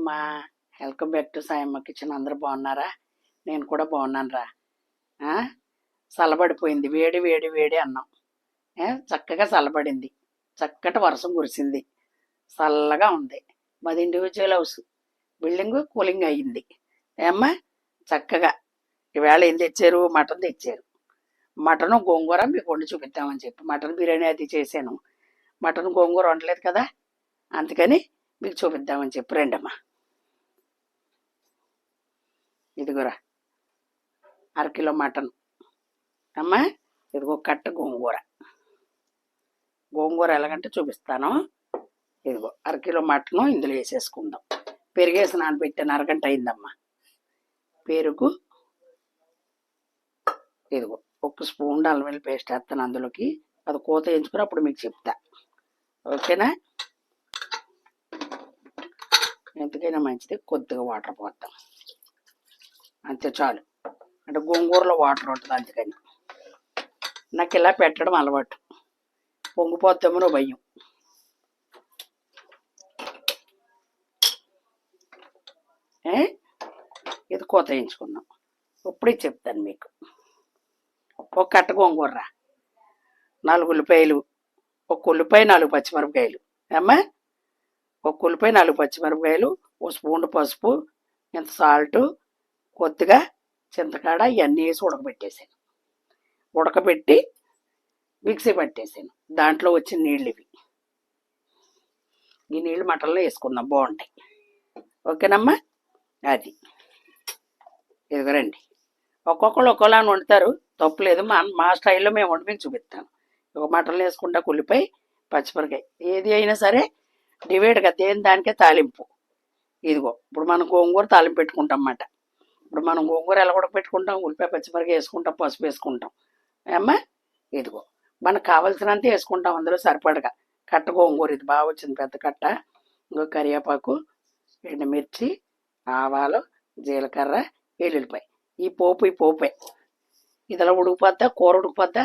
అమ్మా welcome back to Sayamma kitchen అందరూ బాగున్నారా? నేను కూడా బాగున్నాను రా చల్లబడిపోయింది. వేడి వేడి వేడి అన్నం. ఏ, చక్కగా చల్లబడింది. చక్కటి వర్షం కురిసింది. చల్లగా ఉంది. మాది ఇండివిజువల్ హౌస్ బిల్డింగ్ కూలింగ్ అయ్యింది ఏమ్మా? చక్కగా. ఈవేళ ఏం తెచ్చారు? మటన్ తెచ్చారు. మటన్ గోంగూర మీకు వండి చూపిద్దామని చెప్పి మటన్ బిర్యానీ అది చేశాను. మటన్ గోంగూర వండలేదు కదా? అందుకని మీకు చూపిద్దామని చెప్పి రండమ్మా. ఇదిగోరా. అరకిలో మటన్. అమ్మా ఇదిగో కట్ట గోంగూర. గోంగూర ఎలాగంటే చూపిస్తాను. ఇదిగో అరకిలో మటను ఇందులో వేసేసుకుందాం. పెరిగేసి నానబెట్టాను అరగంట అయిందమ్మా. పెరుగు ఇదిగో ఒక స్పూన్ అల్లం వెల్లి పేస్ట్ వేస్తాను అందులోకి. అది కూత వేయించుకుని అప్పుడు మీకు చెప్తా. ఓకేనా? ఎందుకైనా మంచిది కొద్దిగా వాటర్ పోద్దాం. అంతే చాలు. అంటే గోంగూరలో వాటర్ ఉంటుంది అందుకని. నాకు ఇలా పెట్టడం అలవాటు. పొంగిపోతామనో భయం. ఇది కోత వేయించుకుందాం. ఇప్పుడే చెప్తాను మీకు. ఒక కట్ట గోంగూర నాలుగు ఉల్లిపాయలు ఒక ఉల్లిపాయ నాలుగు పచ్చిమిరపకాయలు. ఏమ్మా? ఒక ఉల్లిపాయ నాలుగు పచ్చిమిరపకాయలు ఒక స్పూన్ పసుపు ఇంత సాల్టు కొద్దిగా చింతకాడ ఇవన్నీ వేసి ఉడకబెట్టేసాను. ఉడకబెట్టి మిక్సీ పట్టేసాను. దాంట్లో వచ్చిన నీళ్ళు ఇవి. ఈ నీళ్ళు మటన్లో వేసుకుందాం బాగుంటాయి. ఓకేనమ్మా? అది. ఇదిగోరండి ఒక్కొక్కరు ఒక్కోలా వండుతారు. తప్పులేదు మా మా స్టైల్లో మేము వండి మీకు చూపిస్తాను ఒక మటన్లు వేసుకుంటా కుల్లిపాయ పచ్చిమిరకాయ. ఏది అయినా సరే డివైడ్గా దేని దానికే తాలింపు. ఇదిగో ఇప్పుడు మనం గోంగూర తాలింపు పెట్టుకుంటాం అన్నమాట. ఇప్పుడు మనం గోంగూర ఎలా కూడా పెట్టుకుంటాం ఉల్లిపాయ పచ్చిమిరపకాయ వేసుకుంటాం పసుపు వేసుకుంటాం. ఏమ్మా? ఇదిగో మనకు కావాల్సినంత వేసుకుంటాం అందులో సరిపడగా. కట్ట గోంగూర ఇది బాగా వచ్చింది పెద్ద కట్ట. ఇంకో కరివేపాకు ఎండుమిర్చి ఆవాలు జీలకర్ర ఎల్లుల్లిపాయ. ఈ పోపు ఈ పోపే. ఇదిలా ఉడికిపోద్దా? కూర ఉడికిపోద్దా?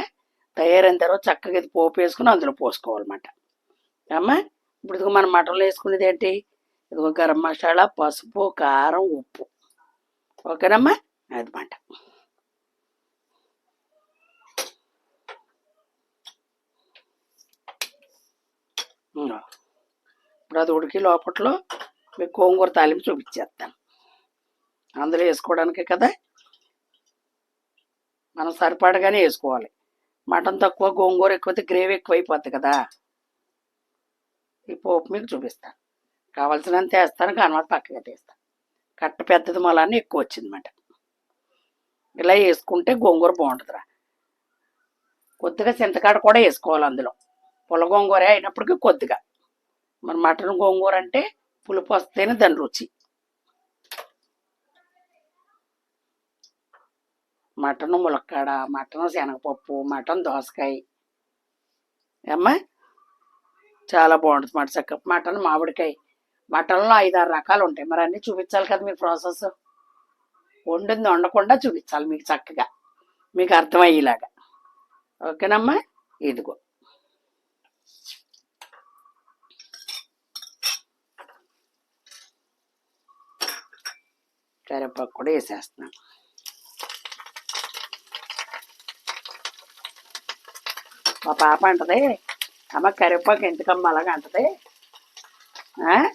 తయారైన తర్వాత చక్కగా ఇది పోపు వేసుకుని అందులో పోసుకోవాలన్నమాట. అమ్మా ఇప్పుడు ఇదిగో మనం మటన్లో వేసుకునేది ఏంటి? ఇదిగో గరం మసాలా పసుపు కారం ఉప్పు. ఓకేనమ్మా అది మాట ఇప్పుడు అది ఉడికి లోపట్లో మీకు గోంగూర తాలింపు చూపించేస్తాను. అందులో వేసుకోవడానికే కదా? మనం సరిపడగానే వేసుకోవాలి. మటన్ తక్కువ గోంగూర ఎక్కువైతే గ్రేవీ ఎక్కువ అయిపోద్ది కదా? ఈ పోపు మీకు చూపిస్తాను. కావాల్సినంత వేస్తాను కానీ పక్కగా తీస్తాను. కట్ట పెద్దది మొలాన్ని ఎక్కువ వచ్చిందన్నమాట. ఇలా వేసుకుంటే గోంగూర బాగుంటుందిరా. కొద్దిగా చింతకాడ కూడా వేసుకోవాలి అందులో. పుల్ల గోంగూర అయినప్పటికీ కొద్దిగా. మరి మటన్ గోంగూర అంటే పులుపు వస్తేనే దాని రుచి. మటన్ ములక్కాడ మటన్ శనగపప్పు మటన్ దోసకాయ. అమ్మా చాలా బాగుంటుంది మాట చక్క. మటన్ మామిడికాయ. మటన్లో ఐదారు రకాలు ఉంటాయి. మరి అన్నీ చూపించాలి కదా మీకు ప్రాసెస్? వండింది వండకుండా చూపించాలి మీకు చక్కగా. మీకు అర్థమయ్యేలాగా. ఓకేనమ్మా? ఇదిగో. కరివేపాకు కూడా వేసేస్తున్నాను. మా పాప అంటది అమ్మ కరివేపాకు ఎందుకమ్మ అలాగ అంటది. ఆ?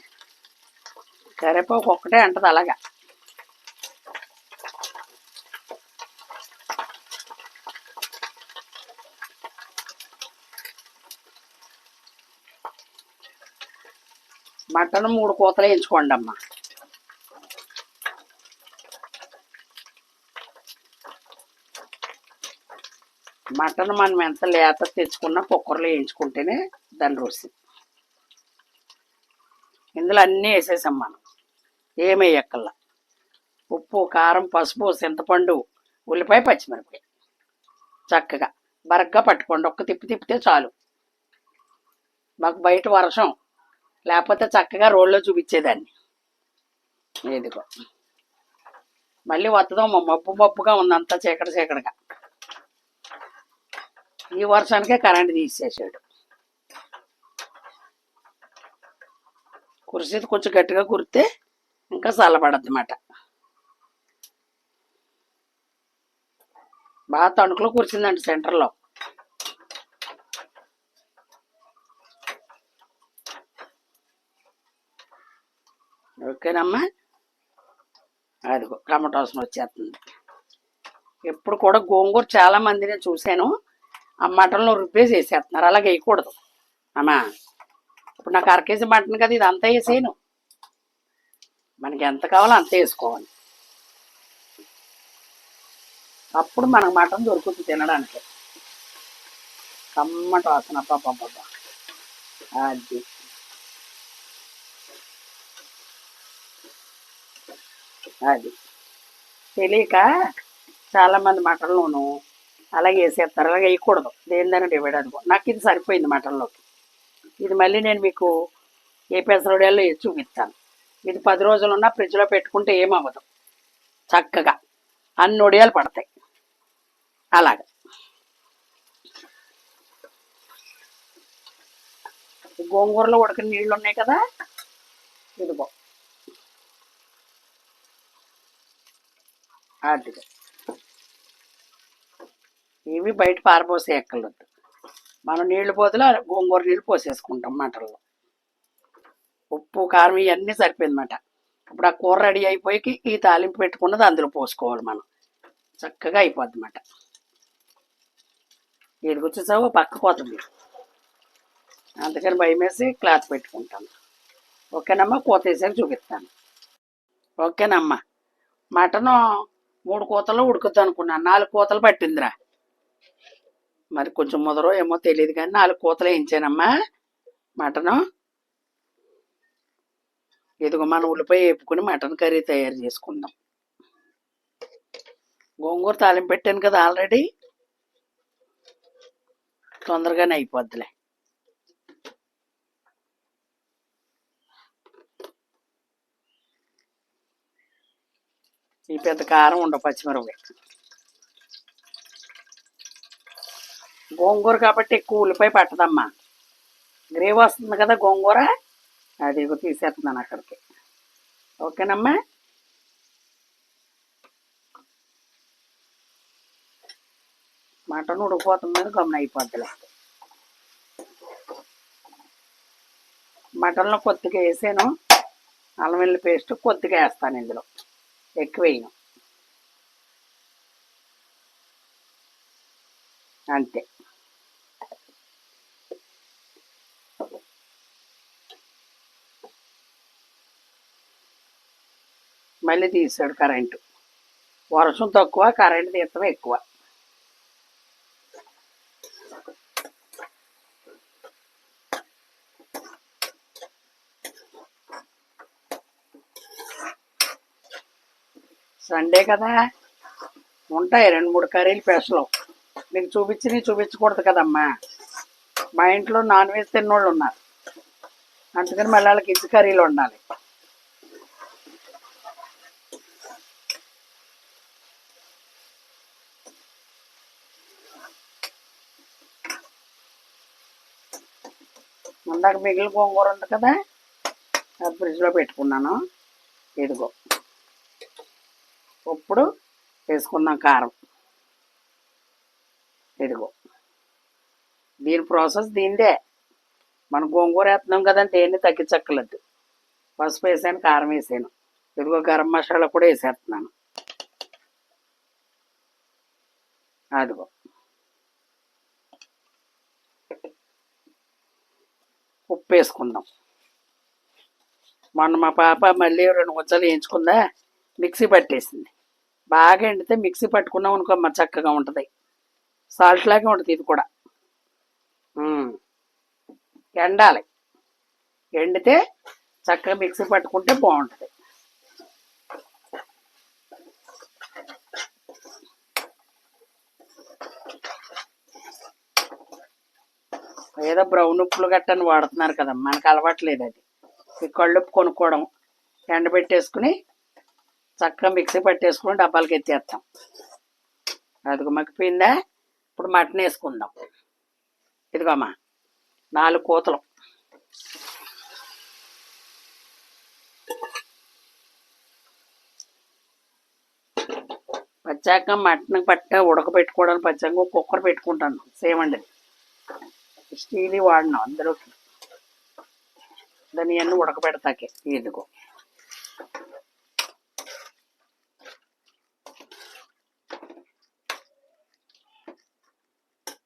కరివేపాకు ఒక్కటే అంటది అలాగా. మటన్ మూడు కూతలు వేయించుకోండి అమ్మా. మటన్ మనం ఎంత లేత తెచ్చుకున్నా కుక్కర్లో వేయించుకుంటేనే దాని రుచి. ఇందులో అన్నీ వేసేసాం మనం. ఏమీ ఎక్కల్లా ఉప్పు కారం పసుపు చింతపండు ఉల్లిపాయ పచ్చిమిరపకాయ. చక్కగా. బరగ్గా పట్టుకోండి. ఒక్క తిప్పి తిప్పితే చాలు. మాకు బయట వర్షం. లేకపోతే చక్కగా రోడ్లో చూపించేదాన్ని. ఇదిగో. మళ్ళీ వస్తుందాం మబ్బు మబ్బుగా ఉందంతా చీకటి చీకటిగా. ఈ వర్షానికే కరెంట్ తీసేసాడు. కురిసేది కొంచెం గట్టిగా కురితే ఇంకా చల్లబడద్దమాట అన్నమాట బాగా తణుకులో కూర్చుందండి సెంటర్లో. ఓకేనమ్మా? అదిగో టమాటో వాసన వచ్చేస్తుంది. ఎప్పుడు కూడా గోంగూర చాలా మంది నేను చూశాను. ఆ మటన్లో రిప్లేస్ వేసేస్తున్నారు అలాగే వేయకూడదు. అమ్మా ఇప్పుడు నాకు అరకేజీ మటన్ కదా ఇది అంతా వేసేయను. మనకి ఎంత కావాలో అంత వేసుకోవాలి. అప్పుడు మనకు మటన్ దొరుకుతుంది తినడానికి. కమ్మట వాసన పాప అది. అది. తెలియక చాలామంది మటన్లోను అలాగే వేసేస్తారు అలాగే వేయకూడదు. దేనిదైనా డివైడ్ నాకు ఇది సరిపోయింది మటన్లోకి. ఇది మళ్ళీ నేను మీకు ఏ పెసరడియాలో వేసి చూపిస్తాను. ఇది పది రోజులు ఉన్నా ఫ్రిడ్జ్లో పెట్టుకుంటే ఏమవ్వదు. చక్కగా. అన్ని ఒడియాలు పడతాయి. అలాగ. గోంగూరలో ఉడకని నీళ్ళు ఉన్నాయి కదా? ఇదిగో. అదిగో. ఇవి బయట పారబోసే ఎక్కర్లేదు. మనం నీళ్ళు పోతులు గోంగూర నీళ్ళు పోసేసుకుంటాం మటన్లో ఉప్పు కారం ఇవన్నీ సరిపోయిందన్నమాట. ఇప్పుడు ఆ కూర రెడీ అయిపోయి ఈ తాలింపు పెట్టుకున్నది అందులో పోసుకోవాలి మనం. చక్కగా అయిపోద్ది అన్నమాట వీడికి వచ్చేసావు పక్క పోతుంది. అందుకని భయం వేసి క్లాత్ పెట్టుకుంటాను. ఓకేనమ్మా? కూత వేసాక చూపిస్తాను. ఓకేనమ్మా. మటను మూడు కూతలు ఉడుకుద్ది అనుకున్నాను నాలుగు కూతలు పట్టిందిరా. మరి కొంచెం ముదరో ఏమో తెలియదు కానీ నాలుగు కూతలు వేయించానమ్మా. మటను ఇదిగో మన ఉల్లిపాయ వేపుకొని మటన్ కర్రీ తయారు చేసుకుందాం. గోంగూర తాలింపు పెట్టాను కదా ఆల్రెడీ. తొందరగానే అయిపోద్దిలే. ఈ పెద్ద కారం ఉండవు పచ్చిమిరపకాయ. గోంగూర కాబట్టి ఎక్కువ ఉల్లిపాయ పట్టదమ్మా. గ్రేవీ వస్తుంది కదా గోంగూర. అది తీసేస్తున్నాను అక్కడికి. ఓకేనమ్మా? మటన్ ఉడికిపోతుంది గమన అయిపోద్దిలే. మటన్లో కొద్దిగా వేసాను అల్లం వెల్లుల్లి పేస్ట్ కొద్దిగా వేస్తాను ఇందులో ఎక్కువ వేయను. అంతే. మళ్ళీ తీసాడు కరెంటు. వర్షం తక్కువ కరెంటు తీర్థం ఎక్కువ. సండే కదా? ఉంటాయి రెండు మూడు కర్రీలు స్పెషల్. మీకు చూపించి చూపించకూడదు కదమ్మా. మా ఇంట్లో నాన్ వెజ్ తిన్నోళ్ళు ఉన్నారు. అందుకని మళ్ళీ వాళ్ళకి ఇచ్చి కర్రీలు ఉండాలి ఇందాక మిగిలిన గోంగూర ఉంది కదా అది ఫ్రిడ్జ్లో పెట్టుకున్నాను. ఇదిగో. ఇప్పుడు వేసుకున్నాం కారం. ఇదిగో. దీని ప్రాసెస్ దీనిదే. మనం గోంగూర వేస్తున్నాం కదంటే ఏంటి తగ్గించక్కలేదు పసుపు వేసాను కారం వేసాను. ఇదిగో గరం మసాలా కూడా వేసేస్తున్నాను. అదిగో. ఉప్పు వేసుకుందాం మొన్న మా పాప మళ్ళీ రెండు ముచ్చలు వేయించుకుందా? మిక్సీ పట్టేసింది. బాగా ఎండితే మిక్సీ పట్టుకున్నాం అనుకో మా చక్కగా ఉంటుంది. సాల్ట్ లాగే ఉంటుంది ఇది కూడా. ఎండాలి. ఎండితే చక్కగా మిక్సీ పట్టుకుంటే బాగుంటుంది. ఏదో బ్రౌన్ ఉప్పులు గట్టని వాడుతున్నారు కదా మనకు అలవాట్లేదు అది. ఈ కళ్ళుప్పు కొనుక్కోవడం ఎండ పెట్టేసుకుని చక్కగా మిక్సీ పట్టేసుకుని డబ్బాలకి ఎత్తేస్తాం. అదిగో మగ్గిపోయిందా ఇప్పుడు మటన్ వేసుకుందాం. ఇదిగోమ్మా నాలుగు కూతలు. పచ్చాక మటన్ పట్ట ఉడకబెట్టుకోవడానికి పచ్చాక కుక్కర్ పెట్టుకుంటాను. సేమండి స్టీల్ వాడినాం అందులోకి దాన్ని అన్నీ ఉడకబెడతాకే ఇదిగో.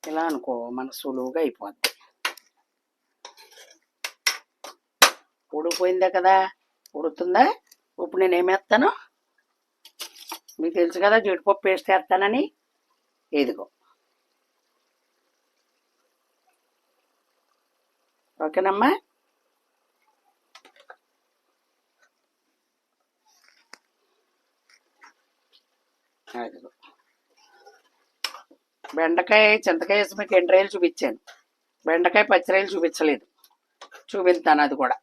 ఇలా అనుకో మన సులువుగా అయిపోద్ది. ఉడిపోయిందే కదా? ఉడుతుందా ఇప్పుడు నేను ఏమేస్తాను మీకు తెలుసు కదా జీడిపప్పు పేస్ట్ వేస్తానని? ఇదిగో. ఓకేనమ్మా? అదిగో. బెండకాయ చింతకాయ వేసి మీకు ఎండ్రాయలు చూపించాను. బెండకాయ పచ్చిరాయలు చూపించలేదు. చూపిస్తాను అది కూడా.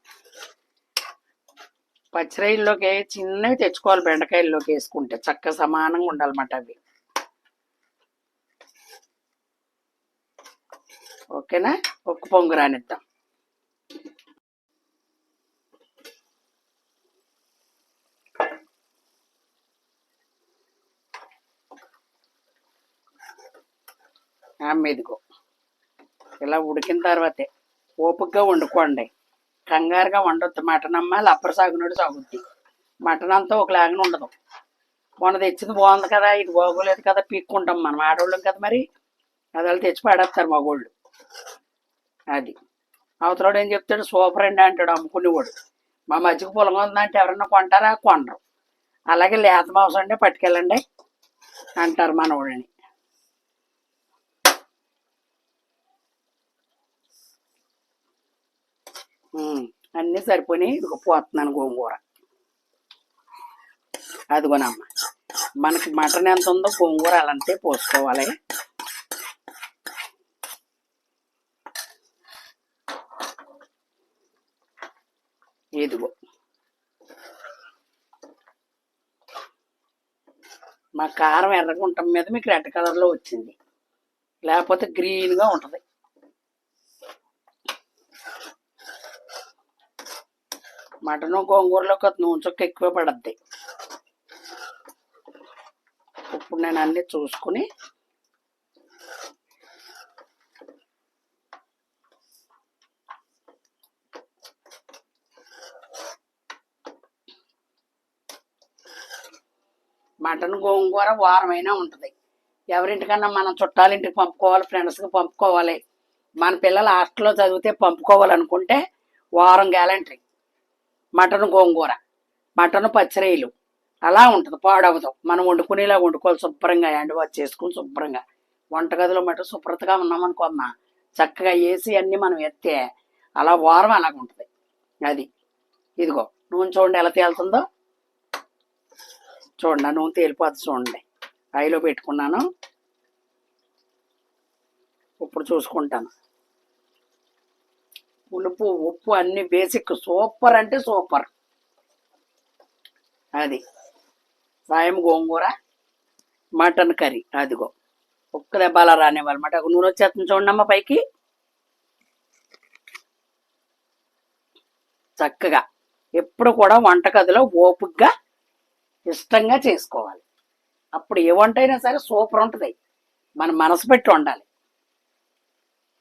పచ్చిరాయల్లోకి చిన్నవి తెచ్చుకోవాలి బెండకాయల్లోకి వేసుకుంటే. చక్క సమానంగా ఉండాలన్నమాట అవి. ఓకేనా? ఉక్కు పొంగు రానిద్దాం. మీదిగో ఇలా ఉడికిన తర్వాతే ఓపికగా వండుకోండి. కంగారుగా వండొద్దు. మటన్ అమ్మ లప్పర సాగునోడు సాగుద్ది. మటన్ అంతా ఒకలాగానే ఉండదు. మొన్న తెచ్చింది బాగుంది కదా ఇది బాగోలేదు కదా పీక్కుంటాం మనం. ఆడవాళ్ళం కదా మరి. అది వాళ్ళు తెచ్చి పడేస్తారు మగోళ్ళు. అది. అవతలోడు ఏం చెప్తాడు? సూపర్ అండి అంటాడు అమ్ముకునేవాడు. మా మధ్యకు పొలంగా ఉందంటే ఎవరన్నా కొంటారా? కొనరు అలాగే లేత మాంసం అంటే పట్టుకెళ్ళండి అంటారు మనవాళ్ళని. అన్నీ సరిపోయినాయి. ఇక పోతున్నాను గోంగూర. అదిగోనమ్మ మనకి మటన్ ఎంత ఉందో గోంగూర అలాంటి పోసుకోవాలి. ఇదిగో. మా కారం ఎర్రగుంటం మీద మీకు రెడ్ కలర్లో వచ్చింది. లేకపోతే గ్రీన్గా ఉంటుంది. మటను గోంగూరలో ఒక నూనె చుక్క ఎక్కువ పడద్ది. ఇప్పుడు నేను అన్ని చూసుకుని మటన్ గోంగూర వారమైనా ఉంటుంది. ఎవరింటికన్నా మనం చుట్టాలింటికి పంపుకోవాలి ఫ్రెండ్స్కి పంపుకోవాలి. మన పిల్లలు హాస్టల్లో చదివితే పంపుకోవాలనుకుంటే వారం గ్యాలంటరీ. మటన్ గోంగూర మటన్ పచ్చిరొయ్యలు అలా ఉంటుంది పాడవదు. మనం వండుకునేలా వండుకోవాలి శుభ్రంగా అండ్ వాచ్ చేసుకుని శుభ్రంగా. వంటగదిలో మటు శుభ్రతగా ఉన్నామనుకున్నా చక్కగా వేసి అన్నీ మనం ఎత్తే అలా వారం అలాగ ఉంటుంది. అది. ఇదిగో నూనె చూడండి ఎలా తేలుతుందో. చూడండి ఆ నూనె తేలిపోతుంది చూడండి. ఐలో పెట్టుకున్నాను. ఇప్పుడు చూసుకుంటాను. పులుపు ఉప్పు అన్ని బేసిక్ సూపర్ అంటే సూపర్ అది. సాయం గోంగూర మటన్ కర్రీ అదిగో. ఒక్క దెబ్బలా రానివ్వాలన్నమాట. ఒక నూనె వచ్చేస్తుంది చూడమ్మా పైకి. చక్కగా. ఎప్పుడు కూడా వంటగదిలో ఓపుగ్గా ఇష్టంగా చేసుకోవాలి. అప్పుడు ఏ వంట అయినా సరే సూపర్ ఉంటుంది. మన మనసు పెట్టి ఉండాలి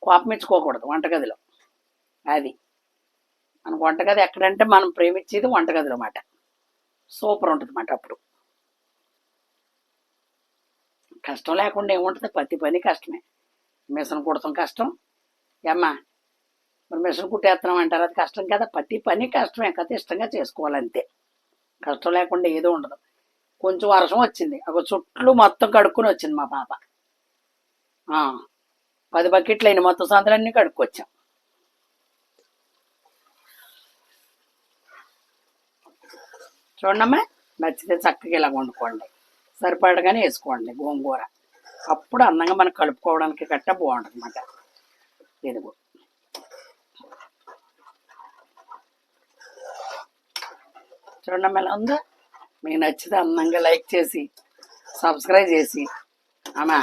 కోపమించుకోకూడదు వంటగదిలో. అది. మన వంటగది ఎక్కడంటే మనం ప్రేమించేది వంటగదిలో మాట సూపర్ ఉంటుంది మాట అప్పుడు. కష్టం లేకుండా ఏముంటుంది? ప్రతి పని కష్టమే. మిషన్ కుడతాం కష్టం. ఏమ్మా మరి మిషన్ కుట్టేస్తున్నాం అంటారు. అది కష్టం కదా. ప్రతి పని కష్టమే. కదా ఇష్టంగా చేసుకోవాలంతే. కష్టం లేకుండా ఏదో ఉండదు. కొంచెం వర్షం వచ్చింది. ఒక చుట్లు మొత్తం కడుక్కుని వచ్చింది మా పాప. పది బకెట్లు అయిన మొత్తం సందులన్నీ కడుక్కొచ్చాం. చూడమ్మా నచ్చితే చక్కగా ఇలా వండుకోండి. సరిపడగానే వేసుకోండి గోంగూర. అప్పుడు అందంగా మనం కలుపుకోవడానికి గట్ట బాగుంటుంది అన్నమాట ఇదిగో. చూడమ్మా ఎలా ఉందో? మీకు నచ్చితే అందంగా లైక్ చేసి సబ్స్క్రైబ్ చేసి అమ్మా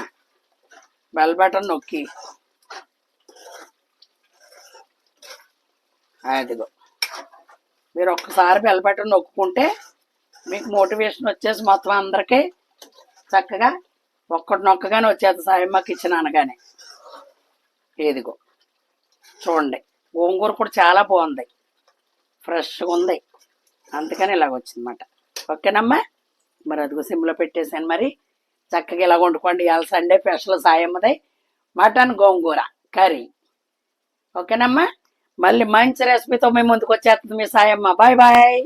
బెల్ బటన్ నొక్కి. అదిగో మీరు ఒక్కసారి బెల్ బటన్ నొక్కుంటే మీకు మోటివేషన్ వచ్చేసి మొత్తం అందరికీ చక్కగా ఒక్కడినొక్కగానే వచ్చేది సాయమ్మకి ఇచ్చిన అనగానే. ఏదిగో చూడండి గోంగూర కూడా చాలా బాగుంది. ఫ్రెష్గా ఉంది. అందుకని ఇలాగ వచ్చిందన్నమాట. ఓకేనమ్మా? మరి అదిగో సిమ్లో పెట్టేసాను మరి. చక్కగా ఇలా వండుకోండి. ఇవాళ Sunday special సాయమ్మది. Mutton gongura curry. ఓకేనమ్మా? మళ్ళీ మంచి రెసిపీతో మేము ముందుకు వచ్చేస్తుంది మీ సాయమ్మ. Bye bye.